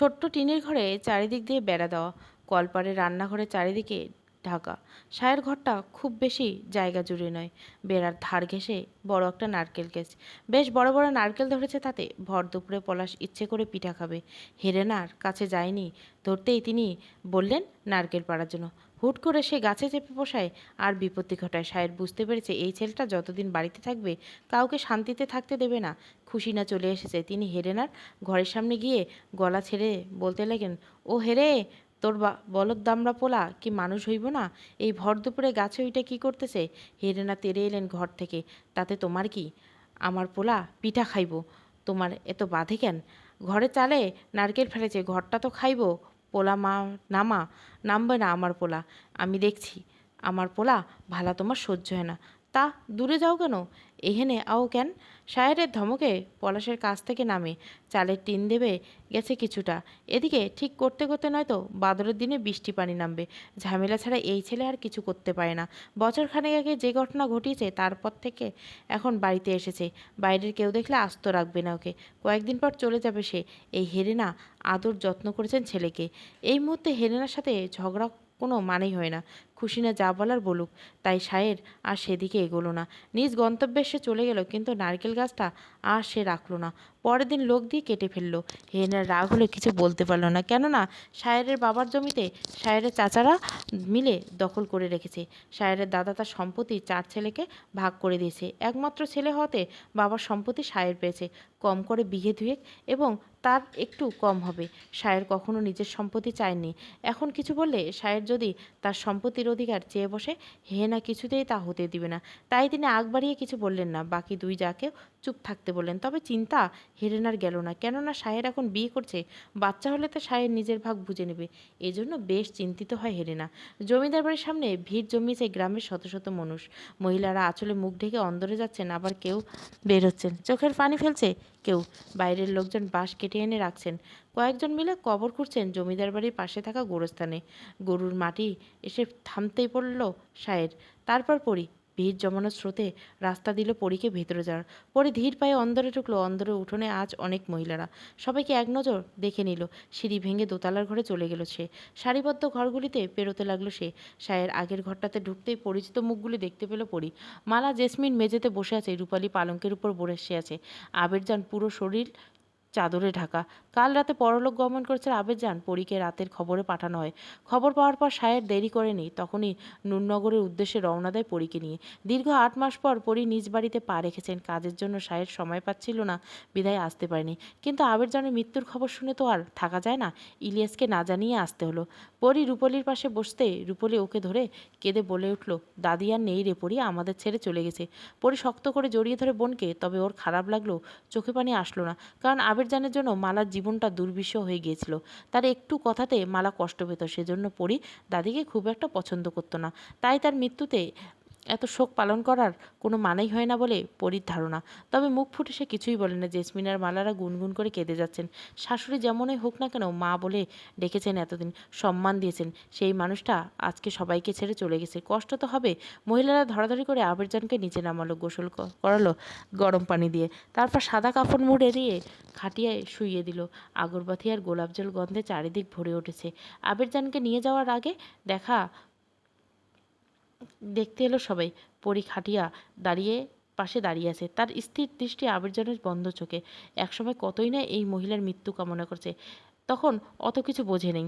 ছোট্ট টিনের ঘরে চারিদিক দিয়ে বেড়া দেওয়া কলপারে রান্নাঘরে চারিদিকে ঢাকা। সায়ের ঘরটা খুব বেশি জায়গা জুড়ে নয়। বেড়ার ধার ঘেঁষে বড় একটা নারকেল গাছ বেশ বড় বড় নারকেল ধরেছে তাতে। ভর দুপুরে পলাশ ইচ্ছে করে পিঠা খাবে। হেরেনার কাছে যায়নি। ধরতেই তিনি বললেন, নারকেল পাড়ার জন্য। হুট করে সে গাছে চেপে বসায়, আর বিপত্তি ঘটায়। সায়ের বুঝতে পেরেছে, এই ছেলেটা যতদিন বাড়িতে থাকবে, কাউকে শান্তিতে থাকতে দেবে না। খুশি না চলে এসেছে। তিনি হেরেনার ঘরের সামনে গিয়ে গলা ছেড়ে বলতে লাগেন ও হেরে, তোর বা, বলদ দামড়া পোলা, কি মানুষ হইব না? এই ভর দুপুরে গাছে ওইটা কি করতেছে? হেরেনা তেরে এলেন ঘর থেকে। তাতে তোমার কি? আমার পোলা পিঠা খাইব। তোমার এত বাধে কেন? ঘরে চালে নারকেল ফেলেছে, ঘরটা তো খাইব। পোলা মা নামা নামবে না আমার পোলা। আমি দেখছি, আমার পোলা ভালা তোমার সহ্য হয় না। তা দূরে যাও কেন? এহেনে আও কেন? সায়েরের ধমকে পলাশের কাছ থেকে নামে, চালের টিন দেবে গেছে কিছুটা। এদিকে ঠিক করতে করতে নয়তো বাদরের দিনে বৃষ্টি পানি নামবে। ঝামেলা ছাড়া এই ছেলে আর কিছু করতে পারে না। বছর খানেক আগে যে ঘটনা ঘটিয়েছে তারপর থেকে এখন বাড়িতে এসেছে। বাইরের কেউ দেখলে আস্ত রাখবে না ওকে। কয়েকদিন পর চলে যাবে সে। এই হেরেনা আদর যত্ন করেছেন ছেলেকে। এই মুহূর্তে হেরেনার সাথে ঝগড়া কোনো মানেই হয় না। খুশি না যা বলার বলুক। তাই সায়ের আর সেদিকে এগোলো না। নিজ গন্তব্যে সে চলে গেল, কিন্তু নারকেল গাছটা আর সে রাখল না। পরের দিন লোক দিয়ে কেটে ফেলল। হেনার রাগ হলে কিছু বলতে পারল না। কেননা সায়েরের বাবার জমিতে সায়েরের চাচারা মিলে দখল করে রেখেছে। সায়েরের দাদা তার সম্পত্তি চার ছেলেকে ভাগ করে দিয়েছে। একমাত্র ছেলে হতে বাবার সম্পত্তি সায়ের পেয়েছে। কম করে বিঘে ধুয়েক এবং তার একটু কম হবে। সায়ের কখনো নিজের সম্পত্তি চায়নি। এখন কিছু বললে সায়ের যদি তার সম্পত্তির অধিকার চেয়ে বসে, হে না, কিছুতেই তা হতে দিবে না। তাই তিনি আগ বাড়িয়ে কিছু বললেন না। বাকি দুই যাকেও চুপ থাকতে বললেন, তবে চিন্তা হেরেনার গেল না। কেননা সায়ের এখন বিয়ে করছে, বাচ্চা হলে তো সায়ের নিজের ভাগ বুঝে নেবে। এজন্য বেশ চিন্তিত হয় হেরেনা। জমিদার বাড়ির সামনে ভিড় জমিয়েছে গ্রামের শত শত মানুষ। মহিলারা আঁচলে মুখ ঢেকে অন্দরে যাচ্ছেন, আবার কেউ বের হচ্ছেন। চোখের পানি ফেলছে কেউ। বাইরের লোকজন বাঁশ কেটে এনে রাখছেন। কয়েকজন মিলে কবর খুঁড়ছেন জমিদার বাড়ির পাশে থাকা গোরস্থানে। গরুর মাটি এসে থামতেই পড়ল সায়ের তারপর পড়ি ভিড় জমানোর স্রোতে রাস্তা দিল পরীকে ভেতরে যাওয়ার। পরে ধীর পায়ে অন্দরে ঢুকলো অন্দরে উঠোনে আজ অনেক মহিলারা। সবাইকে এক নজর দেখে নিল, সিঁড়ি ভেঙে দোতলার ঘরে চলে গেল সে। সারিবদ্ধ ঘরগুলিতে পেরোতে লাগল সে। সায়ের আগের ঘরটাতে ঢুকতেই পরিচিত মুখগুলি দেখতে পেল পরি। মালা জেসমিন মেঝেতে বসে আছে, রূপালী পালঙ্কের উপর বসে আছে। আবেরজান পুরো শরীর চাদরে ঢাকা। কাল রাতে পরলোক গমন করেছে আবেদজান পরীকে রাতের খবরে পাঠানো হয়। খবর পাওয়ার পর সায়ের দেরি করেনি, তখনই নুরনগরের উদ্দেশ্যে রওনা দেয় পরীকে নিয়ে। দীর্ঘ আট মাস পর পরী নিজ বাড়িতে পা রেখেছেন, কাজের জন্য সায়ের সময় পাচ্ছিল না, বিদায় আসতে পারেনি। কিন্তু আবেদজানের মৃত্যুর খবর শুনে তো আর থাকা যায় না, ইলিয়াসকে না জানিয়ে আসতে হলো। পরী রূপলির পাশে বসতে রূপলি ওকে ধরে কেঁদে বলে উঠল, দাদি আর নেই রে পরী, আমাদের ছেড়ে চলে গেছে। পরী শক্ত করে জড়িয়ে ধরে বোনকে, তবে ওর খারাপ লাগল চোখে পানি আসলো না, কারণ আবেরজানের জন্য মালার জীবনটা দুর্বিষ হয়ে গিয়েছিল। তার একটু কথাতে মালা কষ্ট পেত, সেজন্য পরি দাদিকে খুব একটা পছন্দ করতো না। তাই তার মৃত্যুতে এত শোক পালন করার কোনো মানেই হয় না বলে পরীর ধারণা। তবে মুখ ফুটে সে কিছুই বলে না। জেসমিন আর মালারা গুনগুন করে কেঁদে যাচ্ছেন। শাশুড়ি যেমনই হোক না কেন মা বলে ডেকেছেন এতদিন, সম্মান দিয়েছেন। সেই মানুষটা আজকে সবাইকে ছেড়ে চলে গেছে। কষ্ট তো হবে। মহিলারা ধরাধরি করে আবেরজানকে নিচে নামালো, গোসল করালো গরম পানি দিয়ে। তারপর সাদা কাপড় মুড়ে দিয়ে খাটিয়ায় শুইয়ে দিল। আগরবাতি আর গোলাপ জল গন্ধে চারিদিক ভরে উঠেছে। আবেরজানকে নিয়ে যাওয়ার আগে দেখা দেখতে এলো সবাই। পরি খাটিয়া দাঁড়িয়ে পাশে দাঁড়িয়ে আছে। তার স্থির দৃষ্টি আবির্জনের বন্ধ চোখে। একসময় কতই না এই মহিলার মৃত্যু কামনা করছে। তখন অত কিছু বোঝে নেই।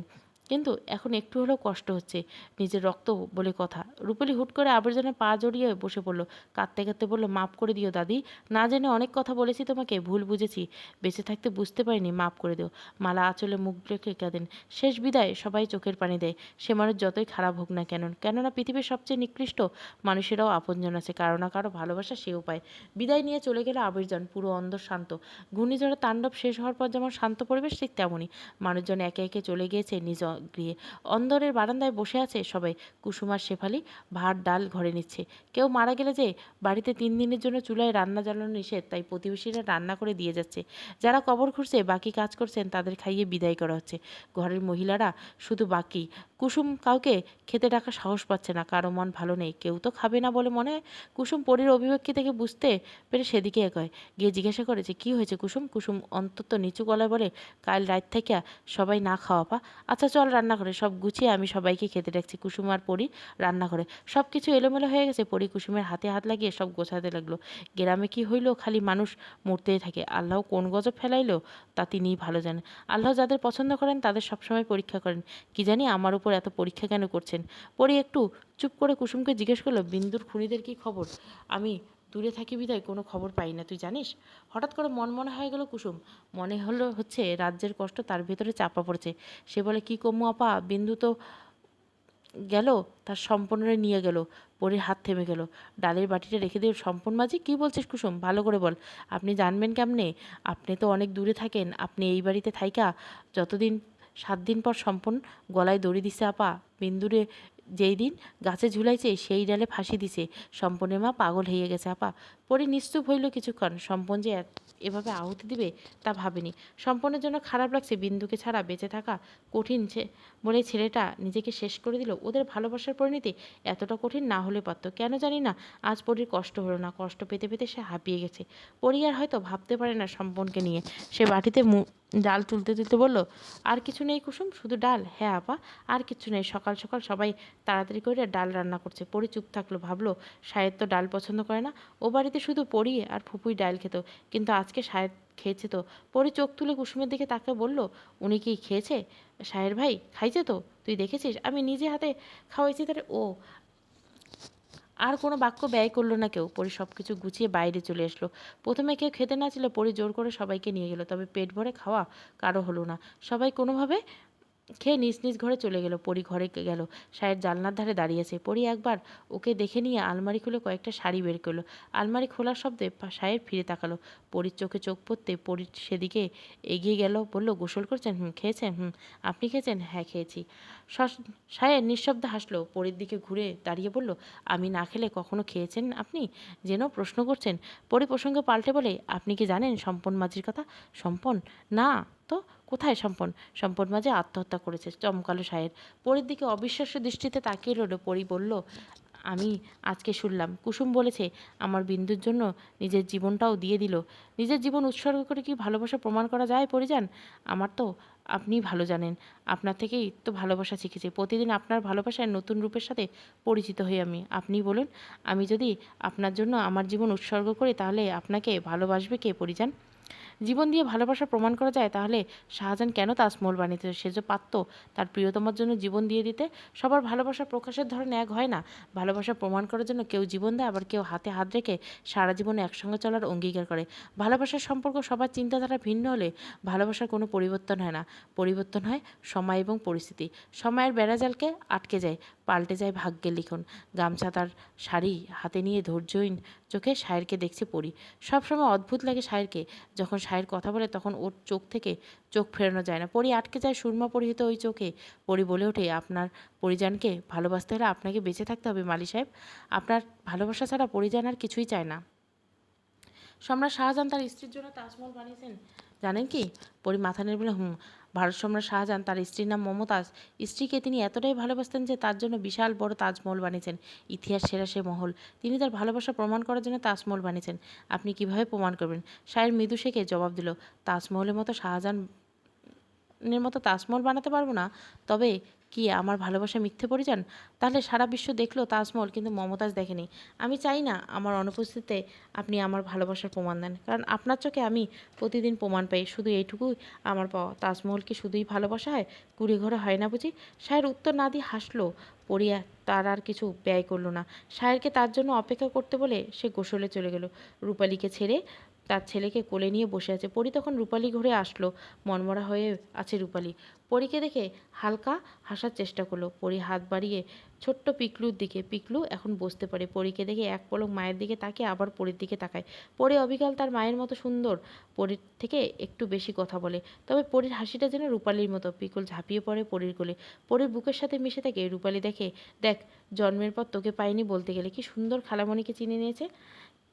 কিন্তু এখন একটু হলেও কষ্ট হচ্ছে। নিজের রক্ত বলে কথা। রূপালী হুট করে আবর্জনে পা জড়িয়ে বসে পড়ল। কাঁদতে কাঁদতে বলল, মাফ করে দিও দাদি। না জেনে অনেক কথা বলেছি তোমাকে, ভুল বুঝেছি। বেঁচে থাকতে বুঝতে পারিনি, মাফ করে দিও। মালা আঁচলে মুখ রেখে কাঁদেন। শেষ বিদায়, সবাই চোখের পানি দেয়। সে মানুষ যতই খারাপ হোক না কেন। কেননা পৃথিবীর সবচেয়ে নিকৃষ্ট মানুষেরাও আপনজন আছে। কারও না কারও ভালোবাসা সেও পায়। বিদায় নিয়ে চলে গেল আবির্জন, পুরো অন্ধ শান্ত। ঘূর্ণিঝড়ের তাণ্ডব শেষ হওয়ার পর যেমন শান্ত পরিবেশ, ঠিক তেমনই। মানুষজন একে একে চলে গিয়েছে নিজ গৃহে। অন্দরের বারান্দায় বসে আছে সবাই। কুসুম আর শেফালি ভাত, ডাল ঘরে নিচ্ছে। কেউ মারা গেলে যে বাড়িতে তিন দিনের জন্য চুলায় রান্না জ্বালানো নিষেধ, তাই প্রতিবেশীরা রান্না করে দিয়ে যাচ্ছে। যারা কবর খুঁড়ছে, বাকি কাজ করছেন, তাদের খাইয়ে বিদায় করা হচ্ছে। ঘরের মহিলারা শুধু বাকি। কুসুম কাউকে খেতে ডাকা সাহস পাচ্ছে না, কারও মন ভালো নেই। কেউ তো খাবে না বলে মনে হয়। কুসুম পরীর অভিব্যক্তি থেকে বুঝতে পেরে সেদিকে এগোয়। গিয়ে জিজ্ঞাসা করে যে, কী হয়েছে কুসুম? কুসুম অন্তত নিচু গলায় বলে, কাল রাত থেকে সবাই না খাওয়া পা। আচ্ছা চল রান্না করে সব গুছিয়ে আমি সবাইকে খেতে ডাকছি, কুসুম আর পরি রান্নাঘরে। সব কিছু এলোমেলো হয়ে গেছে, পরি কুসুমের হাতে হাত লাগিয়ে সব গোছাতে লাগল। গ্রামে কি হইল? খালি মানুষ মরতেই থাকে। আল্লাহ কোন গজব ফেলাইলো? তা তিনিই ভালো জানেন। আল্লাহ যাদের পছন্দ করেন, তাদের সবসময় পরীক্ষা করেন। কি জানি আমার উপর এত পরীক্ষা কেন করছেন? পরি একটু চুপ করে কুসুমকে জিজ্ঞেস করল, বিন্দুর খুনিদের কি খবর? আমি দূরে থাকি বিদায় কোনো খবর পাই না, তুই জানিস? হঠাৎ করে মন মনে হয়ে গেল কুসুম। মনে হলো হচ্ছে রাজ্যের কষ্ট তার ভেতরে চাপা পড়ছে। সে বলে, কি কমু আপা, বিন্দু তো গেল, তার সম্পূর্ণরে নিয়ে গেল, পরির হাত থেমে গেল। ডালের বাটিটা রেখে দিয়ে সম্পূর্ণ মাঝি, কী বলছিস কুসুম? ভালো করে বল। আপনি জানবেন কেমনে? আপনি তো অনেক দূরে থাকেন, আপনি এই বাড়িতে থাইকা, যতদিন, সাত দিন পর সম্পূর্ণ গলায় দড়ি দিছে আপা, বিন্দুরে যেই দিন গাছে ঝুলাইছে, সেই ডালে ফাঁসি দিছে। সম্পনের মা পাগল হয়ে গেছে, আপা। পরে নিস্তুপ হইল কিছুক্ষণ। সম্পন যে এভাবে আহুতি দিবে, তা ভাবেনি। সম্পনের জন্য খারাপ লাগছে বিন্দুকে ছাড়া বেঁচে থাকা কঠিন সে বলে ছেলেটা নিজেকে শেষ করে দিল। ওদের ভালোবাসার পরিণতি এতটা কঠিন না হলে পারতো। কেন জানি না, আজ পরির কষ্ট হলো না। কষ্ট পেতে পেতে সে হাঁপিয়ে গেছে। পরি আর হয়তো ভাবতে পারে না সম্পনকে নিয়ে। সে বাটিতে মু- ডাল তুলতে তুলতে বলল, আর কিছু নেই কুসুম, শুধু ডাল? হ্যাঁ আপা, আর কিছু নেই। সকাল সকাল সবাই তাড়াতাড়ি করে ডাল রান্না করছে। পরি চুপ থাকল, ভাবলো শায়েদ তো ডাল পছন্দ করে না। ও বাড়িতে শুধু পরি আর ফুপুই ডাল খেত, কিন্তু আজকে শায়েদ খেয়েছে তো। পরে চোখ তুলে কুসুমের দিকে তাকে বলল, উনি কি খেয়েছে? শায়ের ভাই, খাইছে তো। তুই দেখেছিস? আমি নিজে হাতে খাওয়াইছি তার, ও আর কোনো বাক্য ব্যয় করল না কেউ। পরি সব কিছু গুছিয়ে বাইরে চলে আসলো। প্রথমে কেউ খেতে না ছিল পরি জোর করে সবাইকে নিয়ে গেল, তবে পেট ভরে খাওয়া কারও হলো না। সবাই কোনোভাবে খেয়ে নিজ নিজ ঘরে চলে গেল, পরি ঘরে গেল। শায়ের জানলার ধারে দাঁড়িয়েছে পরি একবার ওকে দেখে নিয়ে আলমারি খুলে কয়েকটা শাড়ি বের করল। আলমারি খোলার শব্দে শায়ের ফিরে তাকালো। পরির চোখে চোখ পড়তে পরি সেদিকে এগিয়ে গেল, বলল, গোসল করছেন? হুম, খেয়েছেন? হুম, আপনি খেয়েছেন? হ্যাঁ খেয়েছি। শায়ের নিঃশব্দে হাসলো। পরির দিকে ঘুরে দাঁড়িয়ে বলল, আমি না খেলে কখনো খেয়েছেন আপনি? যেন প্রশ্ন করছেন। পরি প্রসঙ্গে পাল্টে বলে, আপনি কি জানেন সম্পন মাঝির কথা? সম্পন? না। তো কোথায় সম্পন? সম্পন মাঝে আত্মহত্যা করেছে। চমকালো সাহের পরির দিকে অবিশ্বাস্য দৃষ্টিতে তাকিয়ে রইল। পরি বলল, আমি আজকে শুনলাম। কুসুম বলেছে, আমার বিন্দুর জন্য নিজের জীবনটাও দিয়ে দিল। নিজের জীবন উৎসর্গ করে কি ভালোবাসা প্রমাণ করা যায় পরিজান আমার তো আপনি ভালো জানেন। আপনার থেকেই তো ভালোবাসা শিখেছি। প্রতিদিন আপনার ভালোবাসায় নতুন রূপের সাথে পরিচিত হই আমি। আপনি বলুন, আমি যদি আপনার জন্য আমার জীবন উৎসর্গ করি, তাহলে আপনাকে ভালোবাসবে কে পরিজান জীবন দিয়ে ভালোবাসা প্রমাণ করা যায়, তাহলে শাহজাহান কেন তাজমহল বানিয়েছে? সে যে পারত তার প্রিয়তমার জন্য জীবন দিয়ে দিতে সবার ভালোবাসা প্রকাশের ধরন এক হয় না। ভালোবাসা প্রমাণ করার জন্য কেউ জীবন দেয়, আবার কেউ হাতে হাত রেখে সারা জীবনে একসঙ্গে চলার অঙ্গীকার করে। ভালোবাসার সম্পর্ক সবার চিন্তাধারা ভিন্ন হলে ভালোবাসার কোনো পরিবর্তন হয় না। পরিবর্তন হয় সময় এবং পরিস্থিতি। সময়ের বেড়াজালকে আটকে যায়। পাল্টে যায় ভাগ্যে লিখন। গামছা তার শাড়ি হাতে নিয়ে ধৈর্যহীন চোখে সায়েরকে দেখছে পড়ি সবসময় অদ্ভুত লাগে সায়েরকে যখন সায়ের কথা বলে তখন ওর চোখ থেকে চোখ ফেরানো যায় না। পরি আটকে যায় সুরমা পরিহিত ওই চোখে। পরি বলে ওঠে, আপনার পরিজানকে ভালোবাসতে হলে আপনাকে বেঁচে থাকতে হবে মালি সাহেব। আপনার ভালোবাসা ছাড়া পরিজান আর কিছুই চায় না। সম্রাট শাহজাহান তার স্ত্রীর জন্য তাজমহল বানিয়েছেন। জানেন কি? পরি মাথা নেড়ে বলে, হুম ভারত সম্রাট শাহজাহান, তার স্ত্রীর নাম মমতাজ। স্ত্রীকে তিনি এতটাই ভালোবাসতেন যে তার জন্য বিশাল বড় তাজমহল বানিয়েছেন, ইতিহাস সেরা সে মহল। তিনি তার ভালোবাসা প্রমাণ করার জন্য তাজমহল বানিয়েছেন। আপনি কীভাবে প্রমাণ করবেন? শায়ের মৃদু শেখে জবাব দিল, তাজমহলের মতো শাহজাহান মতো তাজমহল বানাতে পারব না। তবে কি আমার ভালোবাসা মিথ্যে পরিজান? তাহলে সারা বিশ্ব দেখল তাজমহল, কিন্তু মমতাজ দেখেনি। আমি চাই না আমার অনুপস্থিতিতে আপনি আমার ভালোবাসার প্রমাণ দেন, কারণ আপনার চোখে আমি প্রতিদিন প্রমাণ পাই। শুধু এইটুকুই আমার পাওয়া। তাজমহল কি শুধুই ভালোবাসা হয়? কুড়ি ঘরে হয় না বুঝি? সায়ের উত্তর না দিয়ে হাসলো। পড়িয়া তার আর কিছু ব্যয় করল না। সায়েরকে তার জন্য অপেক্ষা করতে বলে সে গোসলে চলে গেল। রূপালীকে ছেড়ে তার ছেলেকে কোলে নিয়ে বসে আছে। পরি তখন রূপালি ঘরে আসলো। মনমরা হয়ে আছে রূপালি। পরীকে দেখে হালকা হাসার চেষ্টা করল। পরি হাত বাড়িয়ে ছোট্ট পিকলুর দিকে, পিকলু এখন বসতে পারে। পরীকে দেখে এক পলক মায়ের দিকে তাকে আবার পরীর দিকে তাকায়। পরে অবিকাল তার মায়ের মতো সুন্দর। পরীর থেকে একটু বেশি কথা বলে। তবে পরীর হাসিটা যেন রূপালির মতো। পিকুল ঝাঁপিয়ে পড়ে পরীর কোলে। পরীর বুকের সাথে মিশে থাকে। রূপালি দেখে, দেখ, জন্মের পর তোকে পাইনি বলতে গেলে। কি সুন্দর খালামণিকে চিনে নিয়েছে?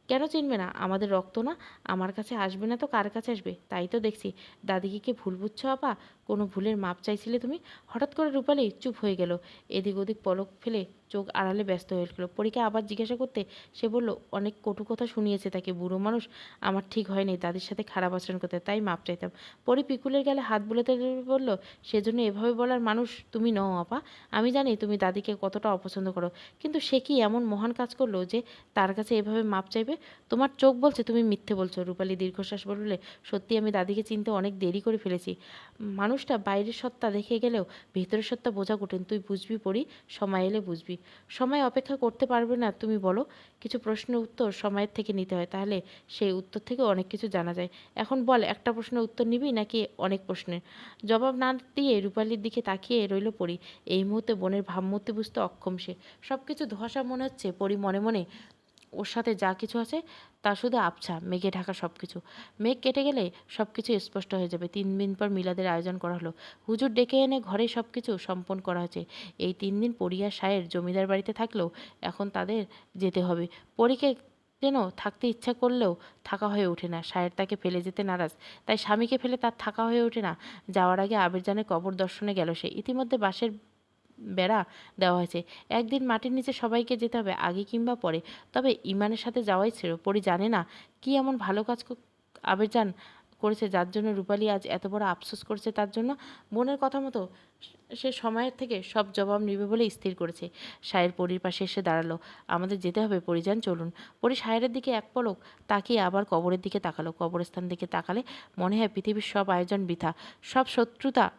কেন চিনবে না? আমাদের রক্ত না আমার কাছে আসবে না তো কার কাছে আসবে? তাই তো দেখছি। দাদিকে কি ভুল বুঝছ আপা? কোনো ভুলের মাপ চাইছিলে তুমি? হঠাৎ করে রূপালি চুপ হয়ে গেল। এদিক ওদিক পলক ফেলে চোখ আড়ালে ব্যস্ত হয়ে গেল পরীকে আবার জিজ্ঞাসা করতে সে বলল, অনেক কটু কথা শুনিয়েছে তাকে, বুড়ো মানুষ। আমার ঠিক হয়নি দাদির সাথে খারাপ আচরণ করতে, তাই মাপ চাইতাম। পরে পিকুলের গেলে হাত বুলোতে বলল, সেজন্য এভাবে বলার মানুষ তুমি নও আপা। আমি জানি তুমি দাদিকে কতটা অপছন্দ করো, কিন্তু সে কি এমন মহান কাজ করল যে তার কাছে এভাবে মাপ চাইবে? তোমার চোখ বলছে তুমি মিথ্যে বলছো, রূপালী দীর্ঘশ্বাস বললে, সত্যি আমি দাদিকে চিনতে অনেক দেরি করে ফেলেছি। মানুষটা বাইরের সত্তা দেখে গেলেও ভেতরের সত্তা বোঝা কঠিন, তুই বুঝবি পড়ি সময় এলে বুঝবি। সময় অপেক্ষা করতে পারবে না, তুমি বলো। কিছু প্রশ্নের উত্তর সময়ের থেকে নিতে হয়। তাহলে সেই উত্তর থেকে অনেক কিছু জানা যায়। এখন বল, একটা প্রশ্নের উত্তর নিবি নাকি অনেক প্রশ্নের? জবাব না দিয়ে রূপালির দিকে তাকিয়ে রইল পড়ি এই মুহূর্তে বোনের ভাবমূর্তি বুঝতে অক্ষম সে। সব কিছু ধোঁয়াশা মনে হচ্ছে পরি মনে মনে ওর সাথে যা কিছু আছে, তা শুধু আবছা, মেঘে ঢাকা সব কিছু মেঘ কেটে গেলে সব কিছু স্পষ্ট হয়ে যাবে। তিন দিন পর মিলাদের আয়োজন করা হলো। হুজুর ডেকে এনে ঘরে সব কিছু সম্পন্ন করা হয়েছে। এই তিন দিন পরিয়া সায়ের জমিদার বাড়িতে থাকলেও এখন তাদের যেতে হবে। পরীকে যেন থাকতে ইচ্ছা করলেও থাকা হয়ে ওঠে না। সায়ের তাকে ফেলে যেতে নারাজ। তাই স্বামীকে ফেলে তার থাকা হয়ে ওঠে না। যাওয়ার আগে আবিরজানের কবর দর্শনে গেল সে। ইতিমধ্যে বাসের বেড়া দেওয়া হয়েছে। একদিন মাটির নিচে সবাইকে যেতে হবে, আগে কিংবা পরে। তবে ইমানের সাথে যাওয়াই ছিল। পরি জানে না কি এমন ভালো কাজ আবেরজান করেছে, যার জন্য রূপালী আজ এত বড় আফসোস করছে তার জন্য বোনের কথা মতো সে সময়ের থেকে সব জবাব নিবে বলে স্থির করেছে। সায়ের পরির পাশে এসে দাঁড়াল। আমাদের যেতে হবে, পরিযান, চলুন। পরি সায়ের দিকে এক পলক তাকিয়ে আবার কবরের দিকে তাকালো। কবরস্থান দিকে তাকালে মনে হয় পৃথিবীর সব আয়োজন বৃথা। সব শত্রুতা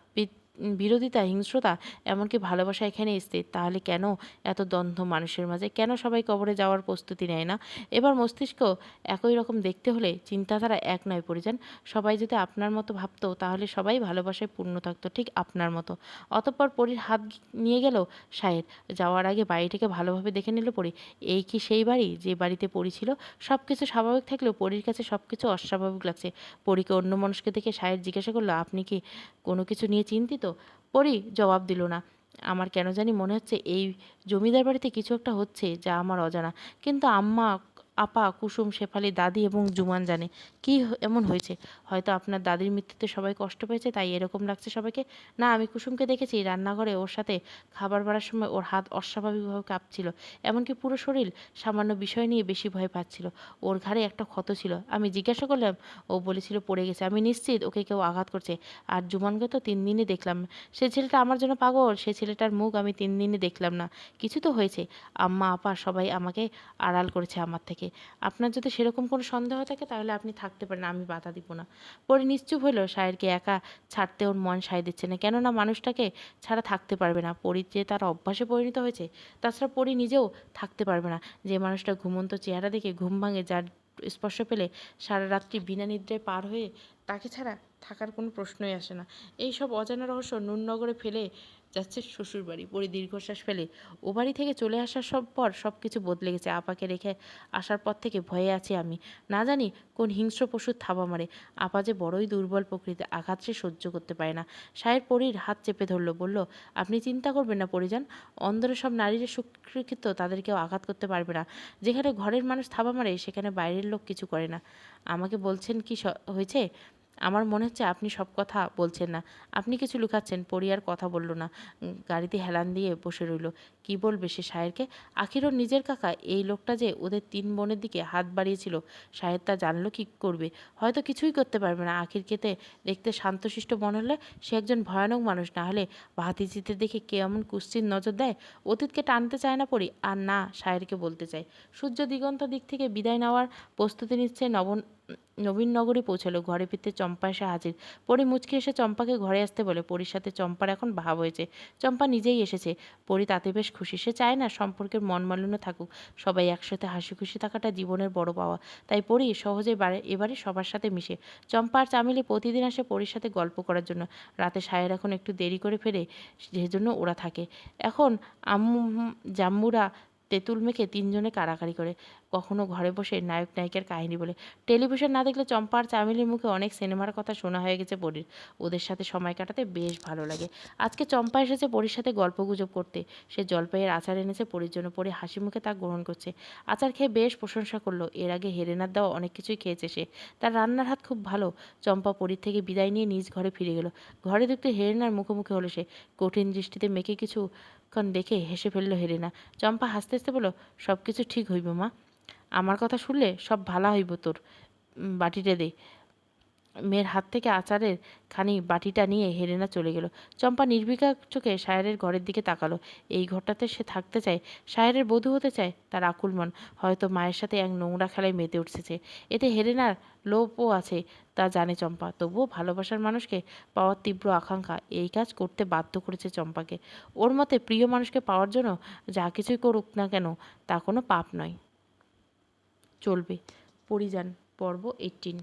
বিরোধিতা, হিংস্রতা এমনকি ভালোবাসা এখানে স্থির। তাহলে কেন এত দ্বন্দ্ব মানুষের মাঝে? কেন সবাই কবরে যাওয়ার প্রস্তুতি নেয় না? এবার মস্তিষ্ক একই রকম দেখতে হলে চিন্তাধারা এক নয় পরিযান সবাই যদি আপনার মতো ভাবতো, তাহলে সবাই ভালোবাসায় পূর্ণ থাকতো, ঠিক আপনার মতো। অতঃপর পরীর হাত নিয়ে গেল সাহের যাওয়ার আগে বাড়িটাকে ভালোভাবে দেখে নিল পরি। এই কি সেই বাড়ি? যে বাড়িতে পরি ছিল? সব কিছু স্বাভাবিক থাকলেও পরীর কাছে সব কিছু অস্বাভাবিক লাগছে। পরীকে অন্য মানুষকে দেখে সাহের জিজ্ঞাসা করল, আপনি কি কোনো কিছু নিয়ে চিন্তিত? পরি জবাব দিল না। আমার কেন জানি মনে হচ্ছে এই জমিদার বাড়িতে কিছু একটা হচ্ছে যা আমার অজানা। কিন্তু আম্মা আপা, কুসুম, শেফালি, দাদি এবং জুমান জানে। কি এমন হয়েছে? হয়তো আপনার দাদির মৃত্যুতে সবাই কষ্ট পেয়েছে, তাই এরকম লাগছে সবাইকে? না, আমি কুসুমকে দেখেছি রান্নাঘরে, ওর সাথে খাবার বাড়ার সময় ওর হাত অস্বাভাবিকভাবে কাঁপছিল। এমনকি পুরো শরীর সামান্য বিষয় নিয়ে বেশি ভয় পাচ্ছিল। ওর ঘাড়ে একটা ক্ষত ছিল। আমি জিজ্ঞাসা করলাম, ও বলেছিল পড়ে গেছে। আমি নিশ্চিত ওকে কেউ আঘাত করছে। আর জুমানকে তো তিন দিনই দেখলাম। সে ছেলেটা আমার জন্য পাগল, সে ছেলেটার মুখ আমি তিন দিনই দেখলাম না। কিছু তো হয়েছে। আম্মা, আপা সবাই আমাকে আড়াল করেছে আমার থেকে। আপনার যদি সেরকম কোনো সন্দেহ থাকে, তাহলে আপনি থাকতে পারেন, আমি বাধা দিব না। পরে নিশ্চুপ হলো সায়েরকে একা ছাড়তে ওর মন সায় দিচ্ছে না। কেননা মানুষটাকে ছাড়া থাকতে পারবে না। পরি যে তার অভ্যাসে পরিণত হয়েছে, তাছাড়া পরি নিজেও থাকতে পারবে না। যে মানুষটা ঘুমন্ত চেহারা দেখে ঘুম ভাঙে, যার স্পর্শ পেলে সারা রাত্রি বিনা নিদ্রায় পার হয়ে তাকে ছাড়া থাকার কোনো প্রশ্নই আসে না। এই সব অজানা রহস্য নুননগরে ফেলে যাচ্ছে শ্বশুরবাড়ি পরে দীর্ঘশ্বাস ফেলে ও বাড়ি থেকে চলে আসার সব পর সব কিছু বদলে গেছে। আপাকে রেখে আসার পর থেকে ভয়ে আছি আমি। না জানি কোন হিংস্র পশুর থাবা মারে। আপা যে বড়ই দুর্বল প্রকৃতি আঘাত সে সহ্য করতে পারে না। সায়ের পরীর হাত চেপে ধরলো, বলল, আপনি চিন্তা করবেন না পরিযান অন্দরে সব নারীরা সুরক্ষিত তাদেরকেও আঘাত করতে পারবে না। যেখানে ঘরের মানুষ থাবা মারে, সেখানে বাইরের লোক কিছু করে না। আমাকে বলছেন কি হয়েছে? আমার মনে হচ্ছে আপনি সব কথা বলছেন না। আপনি কিছু লুকাচ্ছেন পরিয়ার কথা বলল না। গাড়িতে হেলান দিয়ে বসে রইল। কি বলবে সে সাহেরকে আখিরও নিজের কাকা, এই লোকটা যে ওদের তিন বোনের দিকে হাত বাড়িয়েছিল সাহেব তা জানলো কি করবে? হয়তো কিছুই করতে পারবে না। আখির আখিরকেতে দেখতে শান্তশিষ্ট মনে হলে সে একজন ভয়ানক মানুষ। না হলে ভাতিজিতে দেখে কে এমন কুশ্চির নজর দেয়? অতীতকে টানতে চায় না পড়ি। আর না সায়েরকে বলতে চায়। সূর্য দিগন্ত দিক থেকে বিদায় নেওয়ার প্রস্তুতি নিচ্ছে নব নবীননগরে পৌঁছালো। ঘরে ফিরতে চম্পা এসে হাজির। পরি মুচকি এসে চম্পাকে ঘরে আসতে বলে, পরির সাথে চম্পার এখন ভাব হয়েছে। চম্পা নিজেই এসেছে। পরি তাতে বেশ খুশি। সে চায় না সম্পর্কের মন মনমালিন্য থাকুক। সবাই একসাথে হাসি খুশি থাকাটা জীবনের বড় পাওয়া। তাই পরি সহজেই বাড়ে এবারে সবার সাথে মিশে। চম্পা আর চামেলি প্রতিদিন আসে পরির সাথে গল্প করার জন্য। রাতে সায়ের এখন একটু দেরি করে ফেরে সেজন্য ওরা থাকে। এখন আম্মু, জাম্মুরা তেঁতুল মেখে তিনজনে কাড়াকাড়ি করে। কখনো ঘরে বসে নায়ক নায়িকার কাহিনী বলে। টেলিভিশন না দেখলে চম্পা আর চামেলির মুখে অনেক সিনেমার কথা শোনা হয়ে গেছে পরীর। ওদের সাথে সময় কাটাতে বেশ ভালো লাগে। আজকে চম্পা এসেছে পরীর সাথে গল্প গুজব করতে। সে জলপাইয়ের আচার এনেছে পরীর জন্য। পরে হাসি মুখে তা গ্রহণ করছে। আচার খেয়ে বেশ প্রশংসা করল। এর আগে হেরেনার দেওয়া অনেক কিছুই খেয়েছে সে। তার রান্নার হাত খুব ভালো। চম্পা পরীর থেকে বিদায় নিয়ে নিজ ঘরে ফিরে গেল। ঘরে দেখতে হেরেনার মুখোমুখি হলো সে। কঠিন দৃষ্টিতে মেকে কিছুক্ষণ দেখে হেসে ফেলল হেরিনা চম্পা হাসতে হাসতে বলল সব কিছু ঠিক হইব মা। আমার কথা শুনলে সব ভালা হইব তোর। বাটিটা দে। মেয়ের হাত থেকে আচারের খানি বাটিটা নিয়ে হেরেনা চলে গেল। চম্পা নির্বিকার চোখে সায়রের ঘরের দিকে তাকালো। এই ঘরটাতে সে থাকতে চায়, সায়রের বধূ হতে চায় তার আকুল মন। হয়তো মায়ের সাথে এক নোংরা খেলায় মেতে উঠেছে। এতে হেরেনার লোভও আছে, তা জানে চম্পা। তবুও ভালোবাসার মানুষকে পাওয়ার তীব্র আকাঙ্ক্ষা এই কাজ করতে বাধ্য করেছে চম্পাকে। ওর মতে প্রিয় মানুষকে পাওয়ার জন্য যা কিছুই করুক না কেন, তা কোনো পাপ নয়। চলবে। পরিযান, পর্ব এইটিন